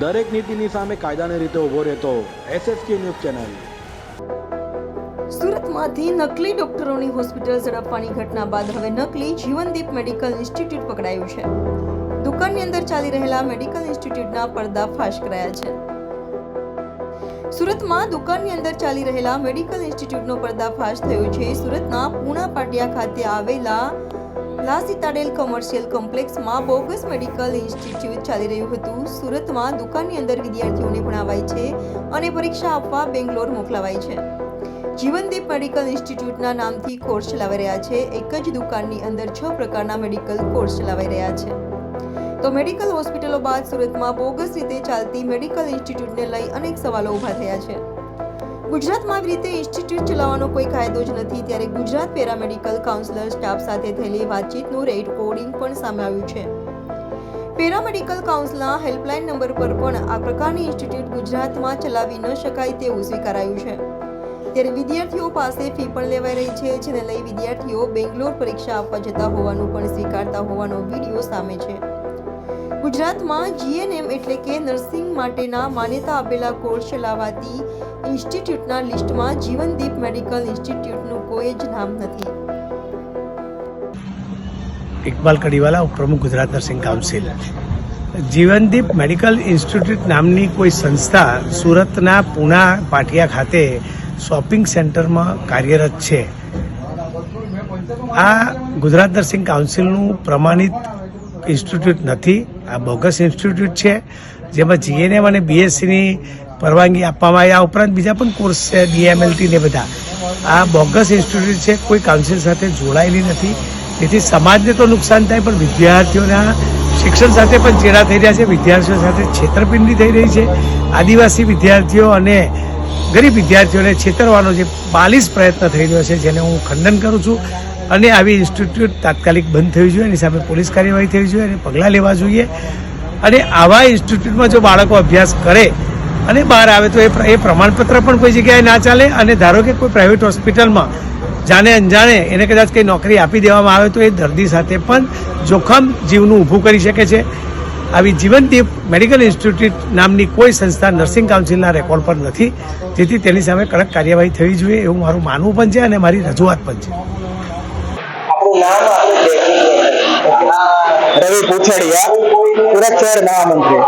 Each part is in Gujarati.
દરેક નીતિની સામે કાયદાની રીતે ઊભો રહેતો એસએસકે ન્યૂઝ ચેનલ. સુરતમાંથી નકલી ડોક્ટરોની હોસ્પિટલ ઝડપવાની ઘટના બાદ હવે નકલી જીવનદીપ મેડિકલ ઇન્સ્ટિટ્યૂટ પકડાયું છે. દુકાનની અંદર ચાલી રહેલા મેડિકલ ઇન્સ્ટિટ્યૂટના પર્દાફાશ ફાશ કરાયા છે. સુરતમાં દુકાનની અંદર ચાલી રહેલા મેડિકલ ઇન્સ્ટિટ્યૂટનો પર્દાફાશ થયો છે. સુરતના પૂણા પાટિયા ખાતે આવેલા લા સિતાડેલ કોમર્શિયલ કોમ્પ્લેક્સમાં બોગસ મેડિકલ ઇન્સ્ટિટ્યૂટ ચાલી રહ્યું હતું. સુરતમાં દુકાનની અંદર વિદ્યાર્થીઓને ભણાવાય છે અને પરીક્ષા આપવા બેંગ્લોર મોકલાવાય છે. જીવનદીપ મેડિકલ ઇન્સ્ટિટ્યૂટના નામથી કોર્સ ચલાવી રહ્યા છે. એક જ દુકાનની અંદર છ પ્રકારના મેડિકલ કોર્સ ચલાવી રહ્યા છે. તો મેડિકલ હોસ્પિટલો બાદ સુરતમાં બોગસ રીતે ચાલતી મેડિકલ ઇન્સ્ટિટ્યૂટને લઈ અનેક સવાલો ઊભા થયા છે. ગુજરાતમાં આવી રીતે ઇન્સ્ટિટ્યૂટ ચલાવવાનો કોઈ કાયદો જ નથી, ત્યારે ગુજરાત પેરામેડિકલ કાઉન્સિલર સ્ટાફ સાથે થયેલી વાતચીતનું રેડ કોડિંગ પણ સામે આવ્યું છે. પેરામેડિકલ કાઉન્સિલના હેલ્પલાઇન નંબર પર પણ આ પ્રકારની ઇન્સ્ટિટ્યૂટ ગુજરાતમાં ચલાવી ન શકાય તેવું સ્વીકારાયું છે. ત્યારે વિદ્યાર્થીઓ પાસે ફી પણ લેવાઈ રહી છે, જેને લઈ વિદ્યાર્થીઓ બેંગ્લોર પરીક્ષા આપવા જતા હોવાનું પણ સ્વીકારતા હોવાનો વીડિયો સામે છે. ગુજરાતમાં જીએનએમ એટલે કે નર્સિંગ માટેના માન્યતા આપેલા કોર્સ ચલાવાતી ઇન્સ્ટિટ્યૂટના લિસ્ટમાં જીવનદીપ મેડિકલ ઇન્સ્ટિટ્યૂટનું કોઈ જ નામ નથી. ઇકબાલ કડીવાલા, ઉપપ્રમુખ Gujarat nursing council. Jivandeep medical institute નામની કોઈ સંસ્થા સુરતના પૂના પાટિયા ખાતે શોપિંગ સેન્ટરમાં કાર્યરત છે. આ ગુજરાત નર્સિંગ કાઉન્સિલનું પ્રમાણિત ઇન્સ્ટિટ્યૂટ નથી. આ બોગસ ઇન્સ્ટિટ્યૂટ છે, જેમાં જીએનએમ અને બીએસસીની પરવાનગી આપવામાં આવી. આ ઉપરાંત બીજા પણ કોર્સ છે ડીએમએલટી ને બધા. આ બોગસ ઇન્સ્ટિટ્યૂટ છે, કોઈ કાઉન્સિલ સાથે જોડાયેલી નથી. તેથી સમાજને તો નુકસાન થાય, પણ વિદ્યાર્થીઓના શિક્ષણ સાથે પણ ચેડા થઈ રહ્યા છે. વિદ્યાર્થીઓ સાથે છેતરપિંડી થઈ રહી છે. આદિવાસી વિદ્યાર્થીઓ અને ગરીબ વિદ્યાર્થીઓને છેતરવાનો જે બાલિશ પ્રયત્ન થઈ રહ્યો છે, જેને હું ખંડન કરું છું. અને આવી ઇન્સ્ટિટ્યૂટ તાત્કાલિક બંધ થવી જોઈએ, એની સામે પોલીસ કાર્યવાહી થવી જોઈએ અને પગલાં લેવા જોઈએ. અને આવા ઇન્સ્ટિટ્યૂટમાં જો બાળકો અભ્યાસ કરે અને બહાર આવે તો એ એ પ્રમાણપત્ર પણ કોઈ જગ્યાએ ના ચાલે અને ધારો કે કોઈ પ્રાઇવેટ હોસ્પિટલમાં જાણે અનજાણે એને કદાચ કંઈ નોકરી આપી દેવામાં આવે તો એ દર્દી સાથે પણ જોખમ જીવનું ઊભું કરી શકે છે. આવી જીવનદીપ મેડિકલ ઇન્સ્ટિટ્યૂટ નામની કોઈ સંસ્થા નર્સિંગ કાઉન્સિલના રેકોર્ડ પર નથી, જેથી તેની સામે કડક કાર્યવાહી થવી જોઈએ એવું મારું માનવું પણ છે અને મારી રજૂઆત પણ છે. રવિ પૂછડિયા, સુરત શહેર મહામંત્રી.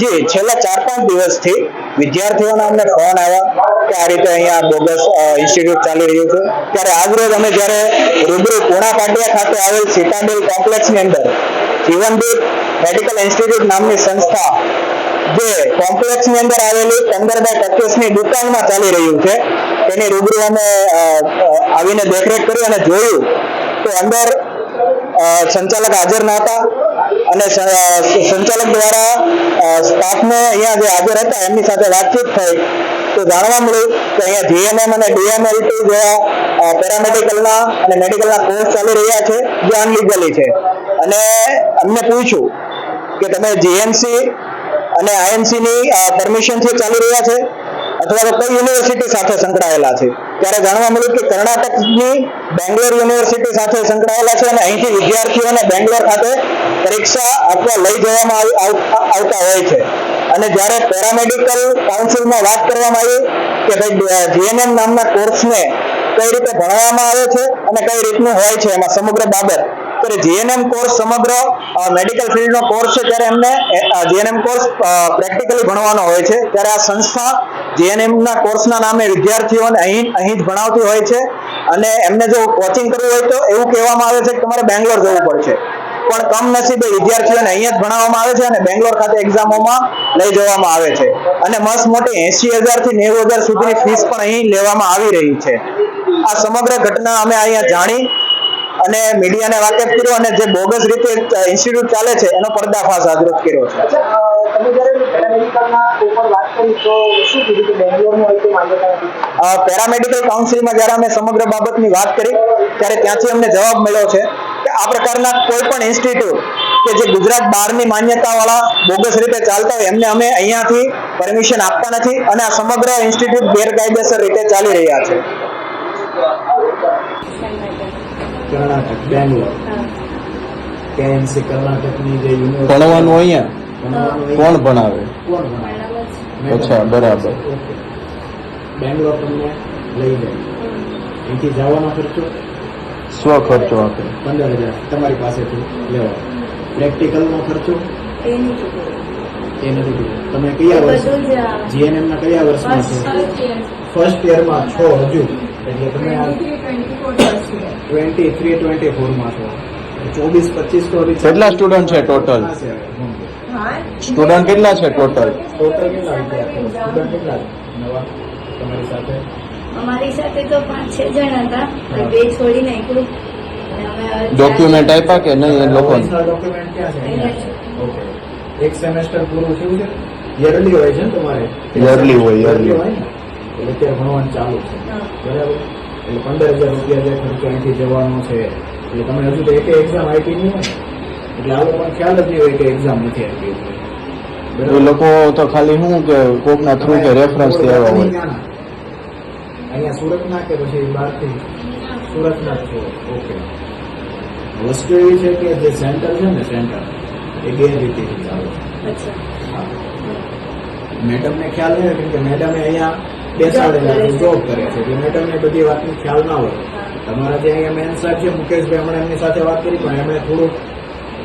જી, છેલ્લા ચાર પાંચ દિવસથી વિદ્યાર્થીઓના અમને ફોન આવ્યા કે આ રીતે અહીંયા બોગસ ઇન્સ્ટિટ્યૂટ ચાલી રહ્યું છે. ત્યારે આજરોજ અમે જ્યારે રૂબરૂ પૂણા પાટિયા ખાતે આવેલ સિટાડેલ કોમ્પ્લેક્સની અંદર જીવનદીપ મેડિકલ ઇન્સ્ટિટ્યૂટ નામની સંસ્થા જે કોમ્પ્લેક્સની અંદર આવેલી પંદર બાય પચીસની દુકાનમાં ચાલી રહ્યું છે. તેની રૂબરૂ અમે આવીને દેખરેખ કરી અને જોયું તો અંદર સંચાલક હાજર ન હતા અને સંચાલક દ્વારા સ્ટાફને અહીંયા જે હાજર હતા એમની સાથે વાતચીત થઈ તો જાણવા મળ્યું કે અહીંયા જીએનએમ અને ડીએમએલટી જેવા પેરામેડિકલના અને મેડિકલના કોર્સ ચાલી રહ્યા છે, જે અનલીગલી છે. અને અમને પૂછ્યું કે તમે જીએમસી અને આઈએમસી ની પરમિશનથી ચાલી રહ્યા છે. અથવા તો કઈ યુનિવર્સિટી સાથે સંકળાયેલા છે. ત્યારે જાણવા મળ્યું કે કર્ણાટકની બેંગ્લોર યુનિવર્સિટી સાથે સંકળાયેલા છે અને અહીંથી વિદ્યાર્થીઓને બેંગ્લોર ખાતે પરીક્ષા આપવા લઈ જવામાં આવ- આવતા હોય છે. અને જ્યારે પેરામેડિકલ કાઉન્સિલમાં વાત કરવામાં આવી કે ભાઈ જીએનએમ નામના કોર્સને કઈ રીતે ભણાવવામાં આવે છે અને કઈ રીતનું હોય છે એમાં સમગ્ર બાબત ત્યારે જીએનએમ કોર્સ સમગ્ર મેડિકલ ફિલ્ડનો કોર્સ છે, ત્યારે એમને જીએનએમ કોર્સ પ્રેક્ટિકલી ભણવાનો હોય છે. ત્યારે આ સંસ્થા જીએનએમના કોર્સના નામે વિદ્યાર્થીઓને અહીં અહીં જ ભણાવતી હોય છે. અને એમને જો કોચિંગ કરવું હોય તો એવું કહેવામાં આવે છે કે તમારે બેંગ્લોર જવું પડશે. પણ કમનસીબે વિદ્યાર્થીઓને અહીંયા જ ભણાવવામાં આવે છે અને બેંગ્લોર ખાતે એક્ઝામોમાં લઈ જવામાં આવે છે. અને મસ્ત મોટી એસી હજારથી નેવું હજાર સુધીની ફીસ પણ અહીં લેવામાં આવી રહી છે. આ સમગ્ર ઘટના અમે અહીંયા જાણી અને મીડિયાને વાકેફ કર્યો અને જે બોગસ રીતે ઇન્સ્ટિટ્યૂટ ચાલે છે એનો પર્દાફાશ આજરોજ કર્યો છે. પેરામેડિકલ કાઉન્સિલમાં જ્યારે અમે સમગ્ર બાબતની વાત કરી ત્યારે ત્યાંથી અમને જવાબ મળ્યો છે કે આ પ્રકારના કોઈ પણ ઇન્સ્ટિટ્યૂટ કે જે ગુજરાત બહારની માન્યતાવાળા બોગસ રીતે ચાલતા હોય એમને અમે અહીંયાથી પરમિશન આપતા નથી અને આ સમગ્ર ઇન્સ્ટિટ્યૂટ ગેરકાયદેસર રીતે ચાલી રહ્યા છે. કર્ણાટક બેંગ્લોર. કેએમસી કર્ણાટકની જે યુનિવર્સિટી ભણવાનું અહીંયા? કોણ ભણાવે? કોણ ભણાવે? અચ્છા, બરાબર. ઓકે. બેંગ્લોર તમને લઈ જાય. અહીંથી જવાનો ખર્ચો? સ્વ ખર્ચો આપે. પંદર હજાર. તમારી પાસેથી લેવા પ્રેક્ટિકલનો ખર્ચો? એ નથી તમે કયા વર્ષ? જીએનએમના જીએનએમ ના કયા વર્ષમાં છો? ફર્સ્ટ યરમાં છો હજુ. એટલે તમે ટ્વેન્ટી થ્રી ટ્વેન્ટી ફોરમાં છો. ચોવીસ પચીસ તો કેટલા સ્ટુડન્ટ છે. હા. સ્ટુડન્ટ કેટલા છે ટોટલ ટોટલ કેટલા સ્ટુડન્ટ કેટલા? નવા? તમારી સાથે? અમારી સાથે તો પાંચ છ જણ હતા બે છોડી નાખ્યું અને અમે હવે ચાર- ડોક્યુમેન્ટ આપ્યા કે નહીં એ લોકો ડોક્યુમેન્ટ ક્યાં છે? ઓકે એક સેમેસ્ટર પૂરું થયું છે. યરલી હોય છે ને તમારે? યરલી હોય, યરલી હોય ને? એટલે અત્યારે ભણવાનું ચાલુ છે. બરાબર? એટલે પંદર હજાર રૂપિયા જે ખર્ચો અહીંથી જવાનો છે એટલે તમે હજુ તો એક એક્ઝામ આપી નહીં હોય. ને. એટલે આ લોકોને ખ્યાલ જ નહીં હોય કે એક્ઝામ નથી આપી એ લોકો તો ખાલી શું કે કોકના થ્રુ કે રેફરન્સથી આવ્યા હોય. અહીંયા સુરતના કે પછી બહારથી? સુરતના જ છો ઓકે. વસ્તુ એવી છે કે જે સેન્ટર છે ને સેન્ટર એ બે રીતેથી ચાલે. છે અચ્છા મેડમને ખ્યાલ નહીં હોય કેમ કે મેડમે અહીંયા બેસાડેલા. જોબ કરે છે. એટલે મેડમને બધી વાતનો ખ્યાલ ના હોય. તમારા જે અહીંયા મેન સાહેબ છે, મુકેશભાઈ હમણાં એમની સાથે વાત કરી, પણ એમણે થોડુંક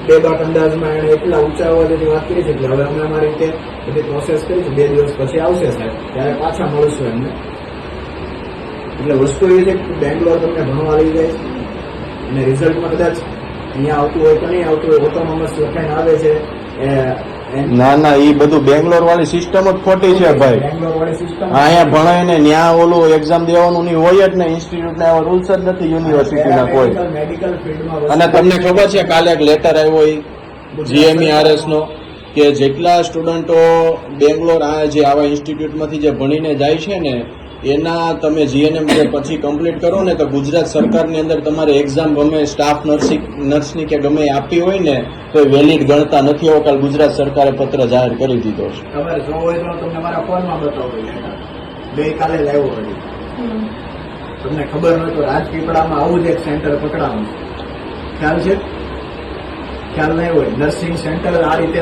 બે બાક અંદાજમાં એણે એટલા ઊંચા અવાજેથી વાત કરી છે કે હવે અમે અમારી રીતે બધી પ્રોસેસ કરી છે. બે દિવસ પછી આવશે સાહેબ. ત્યારે પાછા મળશું એમને. એટલે વસ્તુ એ છે કે બેંગ્લોર તમને ભણવા લઈ જાય અને રિઝલ્ટમાં કદાચ અહીંયા આવતું હોય તો નહીં આવતું હોય ઓટોનોમસ લખાઈને આવે છે. એ- ના ના એ બધું બેંગ્લોર વાળી સિસ્ટમ જ ખોટી છે ભાઈ. અહીંયા ભણાય ને ત્યાં ઓલું એક્ઝામ દેવાનું નહીં હોય જ ને ઇન્સ્ટિટ્યૂટ ના રૂલ્સ જ નથી યુનિવર્સિટીના કોઈ. અને તમને ખબર છે કાલે એક લેટર આવ્યો એ જીએમઈઆરએસ નો કે જેટલા સ્ટુડન્ટો બેંગ્લોર આ જે આવા ઇન્સ્ટિટ્યૂટમાંથી જે ભણીને જાય છે ને એના તમે જીએનએમ કે પછી કમ્પ્લીટ કરો ને તો ગુજરાત સરકારની અંદર તમારે એક્ઝામ ગમે સ્ટાફ નર્સિંગ નર્સની કે ગમે એ આપી હોય ને તો એ વેલિડ ગણતા નથી. એવો કાલ ગુજરાત સરકારે પત્ર જાહેર કરી દીધો છે. તમારે જો હોય તો તમને મારા ફોનમાં બતાવો ગઈકાલે જ આવ્યો તમને ખબર હોય તો રાજપીપળામાં આવું જ એક સેન્ટર પકડાવું ખ્યાલ છે? ખ્યાલ નહીં હોય. નર્સિંગ સેન્ટર આ રીતે